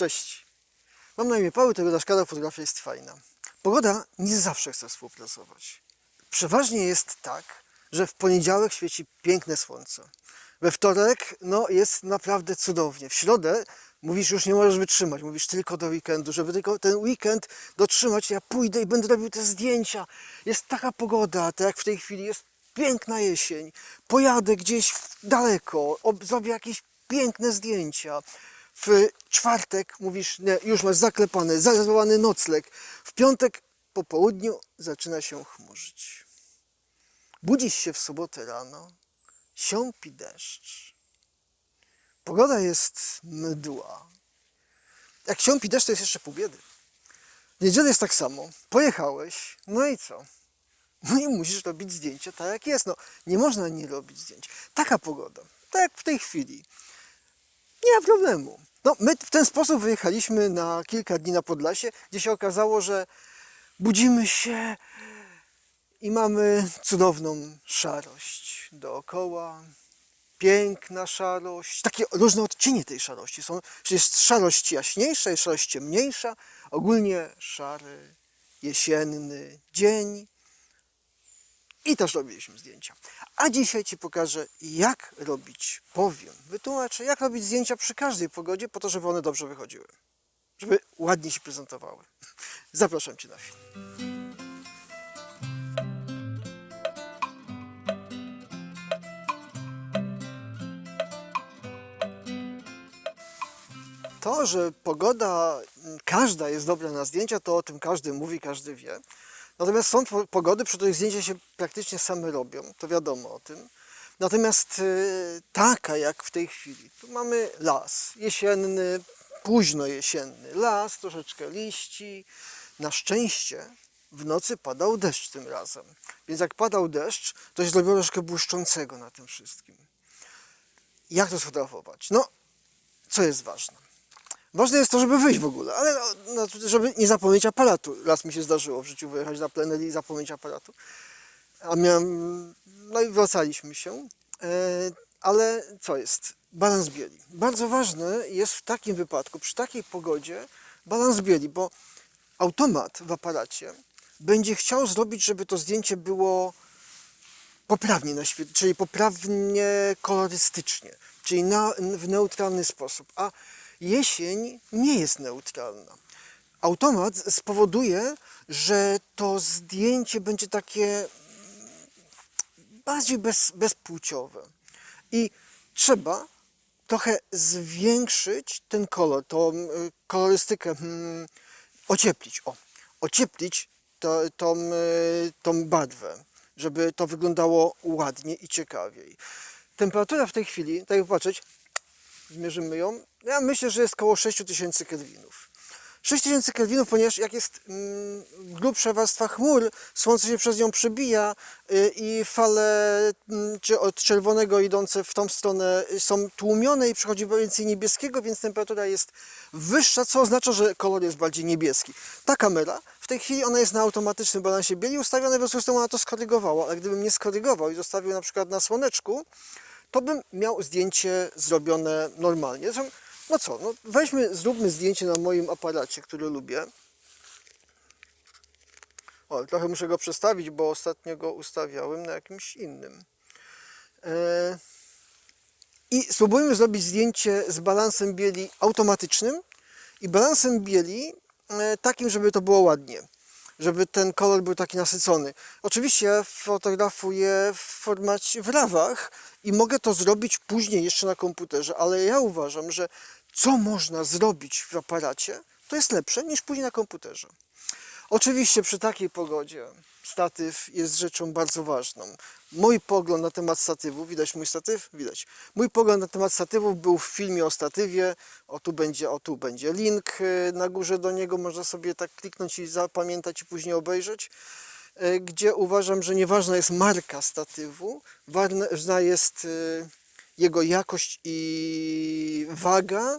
Cześć. Mam na imię Paweł, tego szkoda fotografia jest fajna. Pogoda nie zawsze chce współpracować. Przeważnie jest tak, że w poniedziałek świeci piękne słońce. We wtorek no, jest naprawdę cudownie. W środę mówisz, już nie możesz wytrzymać. Mówisz tylko do weekendu, żeby tylko ten weekend dotrzymać. Ja pójdę i będę robił te zdjęcia. Jest taka pogoda, tak jak w tej chwili jest piękna jesień. Pojadę gdzieś daleko, ob- zrobię jakieś piękne zdjęcia. W czwartek mówisz, nie, już masz zaklepany, zarezerwowany nocleg. W piątek po południu zaczyna się chmurzyć. Budzisz się w sobotę rano, siąpi deszcz. Pogoda jest mdła. Jak siąpi deszcz, to jest jeszcze pół biedy. W niedzielę jest tak samo. Pojechałeś, no i co? No i musisz robić zdjęcia tak jak jest. No, nie można nie robić zdjęć. Taka pogoda, tak jak w tej chwili. Nie ma problemu. No, my w ten sposób wyjechaliśmy na kilka dni na Podlasie, gdzie się okazało, że budzimy się i mamy cudowną szarość dookoła. Piękna szarość, takie różne odcienie tej szarości. Są, jest szarość jaśniejsza, jest szarość ciemniejsza. Ogólnie szary, jesienny dzień. I też robiliśmy zdjęcia. A dzisiaj Ci pokażę, jak robić, powiem, wytłumaczę, jak robić zdjęcia przy każdej pogodzie, po to, żeby one dobrze wychodziły. Żeby ładnie się prezentowały. Zapraszam Cię na film. To, że pogoda mm, każda jest dobra na zdjęcia, to o tym każdy mówi, każdy wie. Natomiast są po- pogody, przy których zdjęcia się praktycznie same robią, to wiadomo o tym. Natomiast y, taka jak w tej chwili, tu mamy las jesienny, późno jesienny las, troszeczkę liści. Na szczęście w nocy padał deszcz tym razem. Więc jak padał deszcz, to się zrobiło troszkę błyszczącego na tym wszystkim. Jak to sfotografować? No, co jest ważne? Ważne jest to, żeby wyjść w ogóle, ale no, no, żeby nie zapomnieć aparatu. Raz mi się zdarzyło w życiu wyjechać na plenery i zapomnieć aparatu. A miałem, no i wracaliśmy się. E, ale co jest? Balans bieli. Bardzo ważny jest w takim wypadku, przy takiej pogodzie, balans bieli, bo automat w aparacie będzie chciał zrobić, żeby to zdjęcie było poprawnie naświetl, czyli poprawnie kolorystycznie, czyli na, w neutralny sposób. A jesień nie jest neutralna. Automat spowoduje, że to zdjęcie będzie takie mm, bardziej bez, bezpłciowe. I trzeba trochę zwiększyć ten kolor, tą y, kolorystykę, hmm, ocieplić, o, ocieplić to, tą, y, tą żeby to wyglądało ładnie i ciekawiej. Temperatura w tej chwili, tak jak patrzeć, zmierzymy ją, ja myślę, że jest około 6000 kelwinów. 6000 kelwinów, ponieważ jak jest mm, grubsza warstwa chmur, słońce się przez nią przebija y, i fale mm, czy od czerwonego idące w tą stronę są tłumione i przychodzi więcej niebieskiego, więc temperatura jest wyższa, co oznacza, że kolor jest bardziej niebieski. Ta kamera, w tej chwili ona jest na automatycznym balansie bieli związku z tym ona to skorygowała, ale gdybym nie skorygował i zostawił na przykład na słoneczku, to bym miał zdjęcie zrobione normalnie. No co, no weźmy, zróbmy zdjęcie na moim aparacie, który lubię. O, trochę muszę go przestawić, bo ostatnio go ustawiałem na jakimś innym. E, I spróbujmy zrobić zdjęcie z balansem bieli automatycznym i balansem bieli e, takim, żeby to było ładnie żeby ten kolor był taki nasycony. Oczywiście fotografuję w formacie w rawach i mogę to zrobić później jeszcze na komputerze, ale ja uważam, że co można zrobić w aparacie, to jest lepsze niż później na komputerze. Oczywiście przy takiej pogodzie statyw jest rzeczą bardzo ważną. Mój pogląd na temat statywu, widać mój statyw? Widać. Mój pogląd na temat statywów był w filmie o statywie. O tu będzie, o tu będzie link y, na górze do niego, można sobie tak kliknąć i zapamiętać i później obejrzeć. y, Gdzie uważam, że nieważna jest marka statywu, ważna jest y, jego jakość i waga,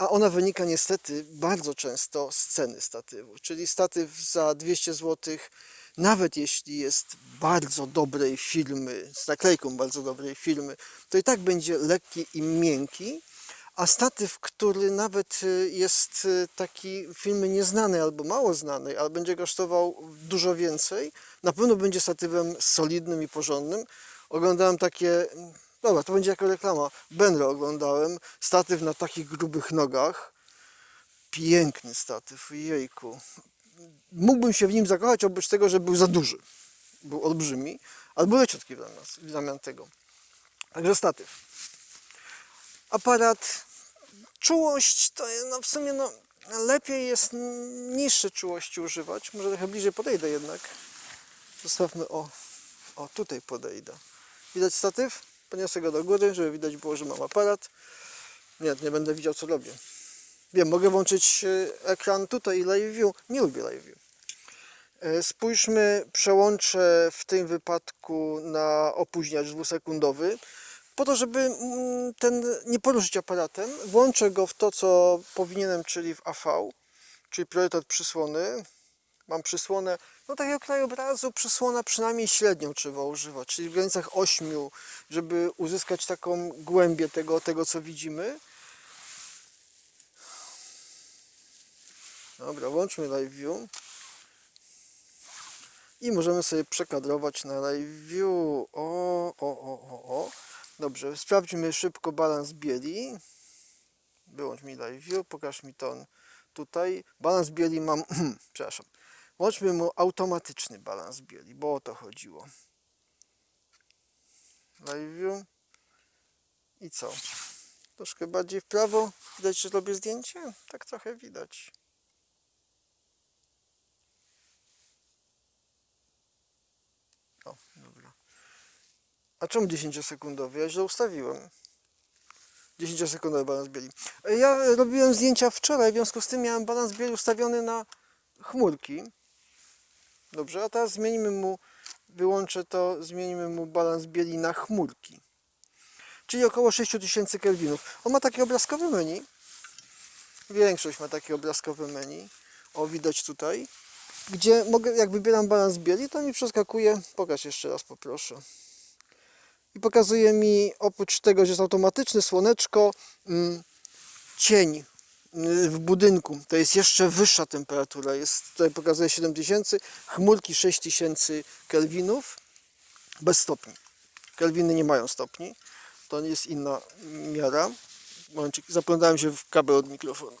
a ona wynika niestety bardzo często z ceny statywu. Czyli statyw za 200 zł, nawet jeśli jest bardzo dobrej firmy, z naklejką bardzo dobrej firmy, to i tak będzie lekki i miękki, A statyw, który nawet y, jest y, taki filmy nieznany albo mało znany, ale będzie kosztował dużo więcej, na pewno będzie statywem solidnym i porządnym. Oglądałem takie, dobra, to będzie jako reklama, Benro oglądałem, statyw na takich grubych nogach. Piękny statyw, jejku. Mógłbym się w nim zakochać, oprócz tego, że był za duży. Był olbrzymi, ale był leciutki w zamian, w zamian tego. Także statyw. Aparat, czułość to no w sumie no, lepiej jest niższe czułości używać. Może trochę bliżej podejdę jednak. Zostawmy o, o tutaj podejdę. Widać statyw? Poniosę go do góry, żeby widać było, że mam aparat. Nie, nie będę widział co robię. Wiem, mogę włączyć e, ekran tutaj i live view. Nie lubię live view. E, Spójrzmy, przełączę w tym wypadku na opóźniacz dwusekundowy, po to, żeby mm, ten nie poruszyć aparatem. Włączę go w to, co powinienem, czyli w AV, czyli priorytet przysłony. Mam przysłonę, no takiego krajobrazu, przysłona przynajmniej średnią trzeba używać, czyli w granicach 8, żeby uzyskać taką głębię tego, tego co widzimy. Dobra, włączmy live view. I możemy sobie przekadrować na live view. O, o, o, o, o. Dobrze, sprawdźmy szybko balans bieli. Wyłącz mi live view, pokaż mi ton tutaj. Balans bieli mam, przepraszam. Włączmy mu automatyczny balans bieli, bo o to chodziło. Live view. I co? Troszkę bardziej w prawo. Widać, że robię zdjęcie? Tak trochę widać. O, dobra. A czemu 10-sekundowy? Ja źle ustawiłem. 10-sekundowy balans bieli. Ja robiłem zdjęcia wczoraj, w związku z tym miałem balans bieli ustawiony na chmurki. Dobrze, a teraz zmienimy mu, wyłączę to, zmienimy mu balans bieli na chmurki. Czyli około 6000 kelwinów. On ma takie obrazkowe menu. Większość ma takie obrazkowe menu. O, widać tutaj gdzie mogę, jak wybieram balans bieli, to mi przeskakuje, pokaż jeszcze raz poproszę. I pokazuje mi oprócz tego, że jest automatyczny słoneczko, mm, cień w budynku. To jest jeszcze wyższa temperatura. Jest, tutaj pokazuje 7000, chmurki 6000 kelwinów bez stopni. Kelwiny nie mają stopni. To jest inna miara. Momencik, zaplątałem się w kabel od mikrofonu.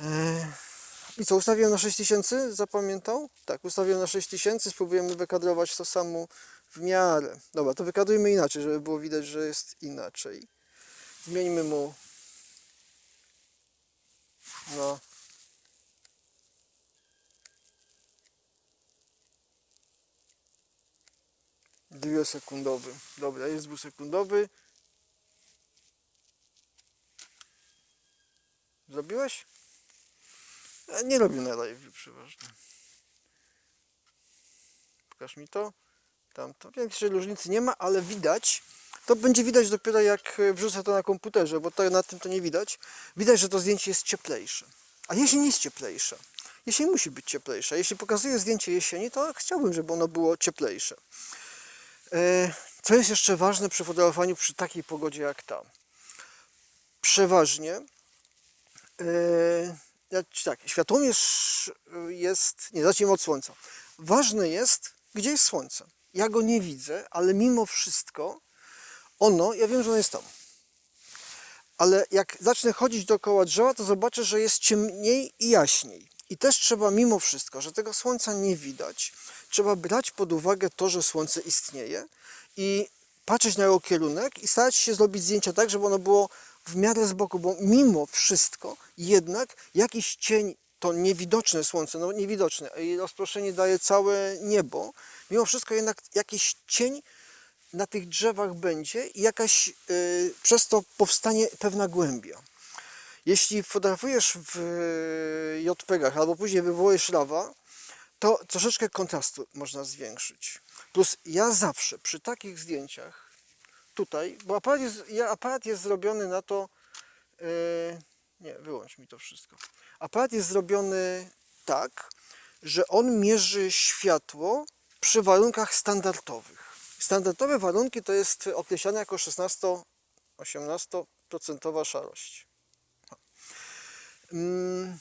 E, I co, ustawiłem na 6000? Zapamiętał? Tak, ustawiłem na 6000. Spróbujemy wykadrować to samo w miarę. Dobra, to wykadrujmy inaczej, żeby było widać, że jest inaczej. Zmieńmy mu na dwusekundowy. Dobra, jest dwusekundowy. Zrobiłeś? Ja nie robię na live przeważnie. Pokaż mi to. Tamto. Większej różnicy nie ma, ale widać. To będzie widać dopiero jak e, wrzucę to na komputerze, bo to, na tym to nie widać. Widać, że to zdjęcie jest cieplejsze. A jesień jest cieplejsza. Jesień musi być cieplejsza. Jeśli pokazuję zdjęcie jesieni, to chciałbym, żeby ono było cieplejsze. E, Co jest jeszcze ważne przy fotografowaniu przy takiej pogodzie jak ta? Przeważnie e, tak, światłomierz jest, nie, zacznijmy od słońca. Ważne jest, gdzie jest słońce. Ja go nie widzę, ale mimo wszystko ono, ja wiem, że ono jest tam. Ale jak zacznę chodzić dookoła drzewa, to zobaczę, że jest ciemniej i jaśniej. I też trzeba mimo wszystko, że tego słońca nie widać, trzeba brać pod uwagę to, że słońce istnieje i patrzeć na jego kierunek i starać się zrobić zdjęcia tak, żeby ono było w miarę z boku, bo mimo wszystko jednak jakiś cień, to niewidoczne słońce, no niewidoczne, i rozproszenie daje całe niebo, mimo wszystko jednak jakiś cień na tych drzewach będzie i jakaś y, przez to powstanie pewna głębia. Jeśli fotografujesz w y, JPEG-ach albo później wywołujesz rawa, to troszeczkę kontrastu można zwiększyć. Plus ja zawsze przy takich zdjęciach tutaj, bo aparat jest, ja, aparat jest zrobiony na to, yy, nie, wyłącz mi to wszystko. Aparat jest zrobiony tak, że on mierzy światło przy warunkach standardowych. standardowe warunki to jest określane jako 16-18% szarość. Mm,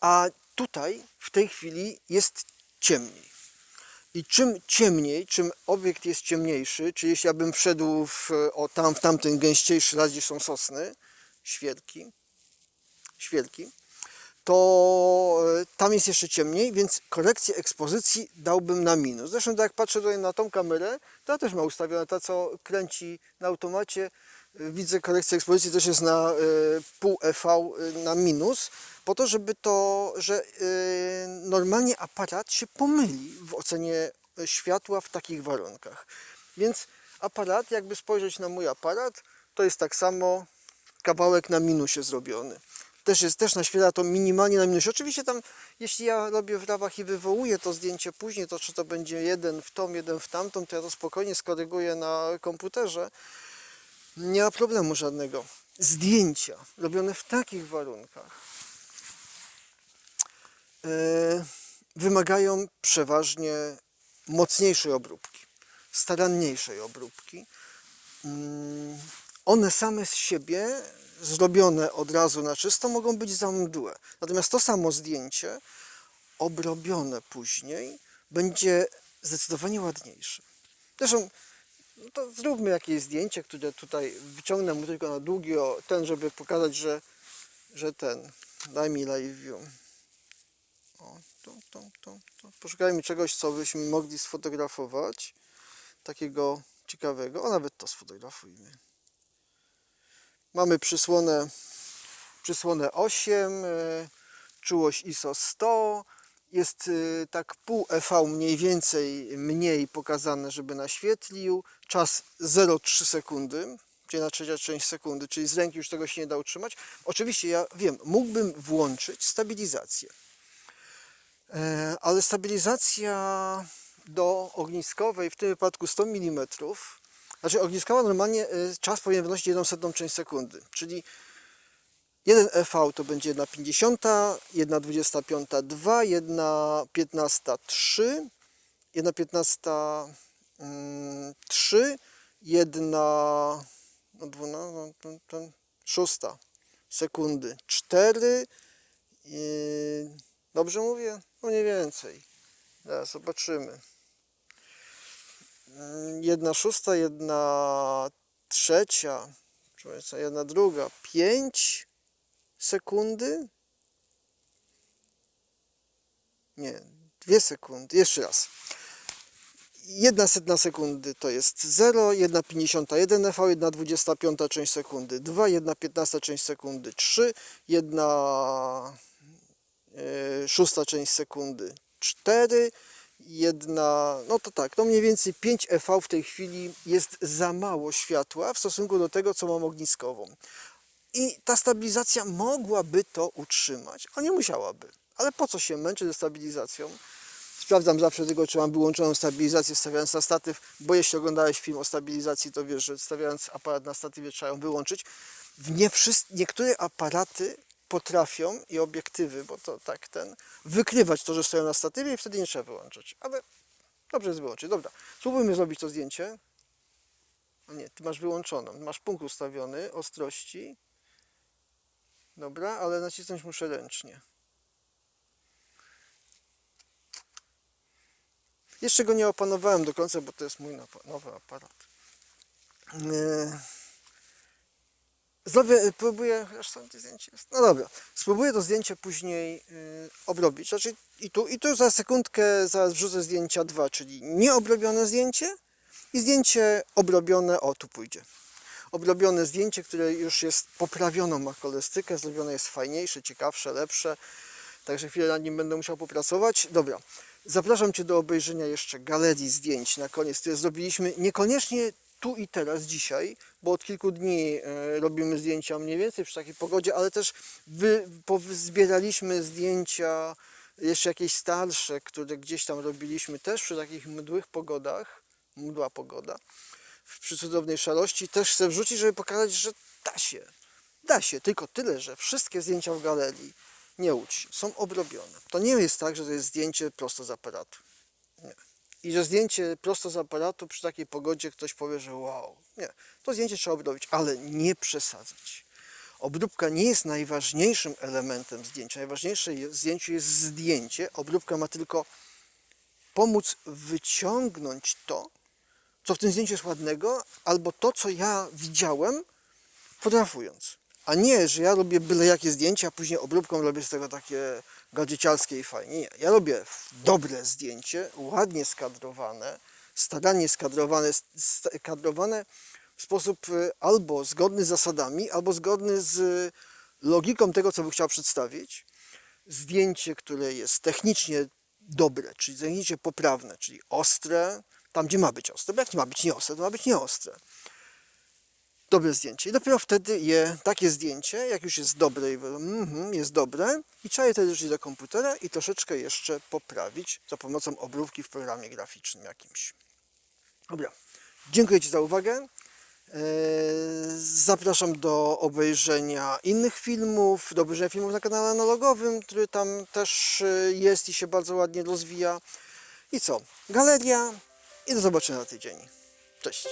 A tutaj w tej chwili jest ciemniej. I czym ciemniej, czym obiekt jest ciemniejszy, czyli jeśli ja bym wszedł w, o, tam, w tamten gęściejszy las, gdzie są sosny, świerki, świerki, to e, tam jest jeszcze ciemniej, więc korekcję ekspozycji dałbym na minus. Zresztą tak jak patrzę tutaj na tą kamerę, to ja też ma ustawione, ta co kręci na automacie, e, widzę korekcję ekspozycji też jest na e, pół EV na minus, po to, żeby to, że normalnie aparat się pomyli w ocenie światła w takich warunkach. Więc aparat, jakby spojrzeć na mój aparat, to jest tak samo kawałek na minusie zrobiony też jest, też naświetla to minimalnie na minusie. Oczywiście tam, jeśli ja robię w rawach i wywołuję to zdjęcie później, to czy to będzie jeden w tą, jeden w tamtą, to ja to spokojnie skoryguję na komputerze. Nie ma problemu żadnego. Zdjęcia robione w takich warunkach e, wymagają przeważnie mocniejszej obróbki, staranniejszej obróbki. Mm, One same z siebie zrobione od razu na czysto mogą być za mdłe. Natomiast to samo zdjęcie obrobione później będzie zdecydowanie ładniejsze. Zresztą no to zróbmy jakieś zdjęcie, które tutaj wyciągnę mu tylko na długi o ten, żeby pokazać, że, że ten. Daj mi live view. O, tu, tu, tu, tu. Poszukajmy czegoś, co byśmy mogli sfotografować. Takiego ciekawego. O, nawet to sfotografujmy. Mamy przysłonę, przysłonę 8, y, czułość ISO 100. Jest y, tak pół EV mniej więcej mniej pokazane, żeby naświetlił. Czas 0,3 sekundy, czyli na trzecia część sekundy, czyli z ręki już tego się nie da utrzymać. Oczywiście ja wiem, mógłbym włączyć stabilizację. E, ale stabilizacja do ogniskowej, w tym wypadku 100 mm, znaczy ogniskowa normalnie y, czas powinien wynosić 1 setną część sekundy, czyli 1 EV to będzie 1,50, 1,25 2, 1,15 3, 1,15 mm, 3, 1 no, 12, no, ten- ten, szósta sekundy 4, yy, dobrze mówię? No mniej więcej. Zobaczymy. Jedna szósta, jedna trzecia, czy jedna druga, pięć sekundy. Nie, dwie sekundy. Jeszcze raz. Jedna setna sekundy to jest 0, jedna pięćdziesiąta 1 EV, jedna dwudziesta piąta część sekundy 2, jedna piętnasta część sekundy 3, jedna e, szósta część sekundy 4, jedna, no to tak, no mniej więcej 5 EV w tej chwili jest za mało światła w stosunku do tego, co mam ogniskową. I ta stabilizacja mogłaby to utrzymać, a nie musiałaby. Ale po co się męczyć ze stabilizacją? Sprawdzam zawsze tylko, czy mam wyłączoną stabilizację stawiając na statyw, bo jeśli oglądałeś film o stabilizacji, to wiesz, że stawiając aparat na statywie trzeba ją wyłączyć. Nie wszys- niektóre aparaty potrafią i obiektywy, bo to tak ten, wykrywać to, że stoją na statywie i wtedy nie trzeba wyłączać. Ale dobrze jest wyłączyć. Dobra, spróbujmy zrobić to zdjęcie. Nie, ty masz wyłączoną. Masz punkt ustawiony ostrości. Dobra, ale nacisnąć muszę ręcznie. Jeszcze go nie opanowałem do końca, bo to jest mój nowy aparat. Eee, Zrobię, próbuję, aż tam to zdjęcie. No dobra, spróbuję to zdjęcie później y, obrobić. Znaczy i tu, i tu za sekundkę zaraz wrzucę zdjęcia dwa, czyli nieobrobione zdjęcie i zdjęcie obrobione, o tu pójdzie. Obrobione zdjęcie, które już jest poprawioną ma kolorystykę, zrobione jest fajniejsze, ciekawsze, lepsze. Także chwilę nad nim będę musiał popracować. Dobra, zapraszam Cię do obejrzenia jeszcze galerii zdjęć na koniec, które zrobiliśmy niekoniecznie tu i teraz, dzisiaj, bo od kilku dni e, robimy zdjęcia mniej więcej przy takiej pogodzie, ale też wy, zbieraliśmy zdjęcia jeszcze jakieś starsze, które gdzieś tam robiliśmy też przy takich mdłych pogodach, mdła pogoda, przy cudownej szarości. Też chcę wrzucić, żeby pokazać, że da się. Da się, tylko tyle, że wszystkie zdjęcia w galerii, nie łudź są obrobione. To nie jest tak, że to jest zdjęcie prosto z aparatu. I że zdjęcie prosto z aparatu przy takiej pogodzie ktoś powie, że wow. Nie, to zdjęcie trzeba obrobić, ale nie przesadzać. Obróbka nie jest najważniejszym elementem zdjęcia. Najważniejsze w zdjęciu jest zdjęcie. Obróbka ma tylko pomóc wyciągnąć to, co w tym zdjęciu jest ładnego, albo to, co ja widziałem, fotografując. A nie, że ja robię byle jakie zdjęcie, a później obróbką robię z tego takie gadzieciarskie i fajnie. Nie, ja robię dobre zdjęcie, ładnie skadrowane, starannie skadrowane, skadrowane w sposób y, albo zgodny z zasadami, albo zgodny z logiką tego, co bym chciał przedstawić. Zdjęcie, które jest technicznie dobre, czyli zdjęcie poprawne, czyli ostre, tam gdzie ma być ostre, bo jak nie ma być nieostre, to ma być nieostre dobre zdjęcie. I dopiero wtedy je, takie zdjęcie, jak już jest dobre, i mhm, jest dobre, i trzeba je wtedy wrzucić do komputera i troszeczkę jeszcze poprawić za pomocą obróbki w programie graficznym jakimś. Dobra, dziękuję Ci za uwagę. Eee, Zapraszam do obejrzenia innych filmów, do obejrzenia filmów na kanale analogowym, który tam też e, jest i się bardzo ładnie rozwija. I co? Galeria i do zobaczenia na tydzień. Cześć.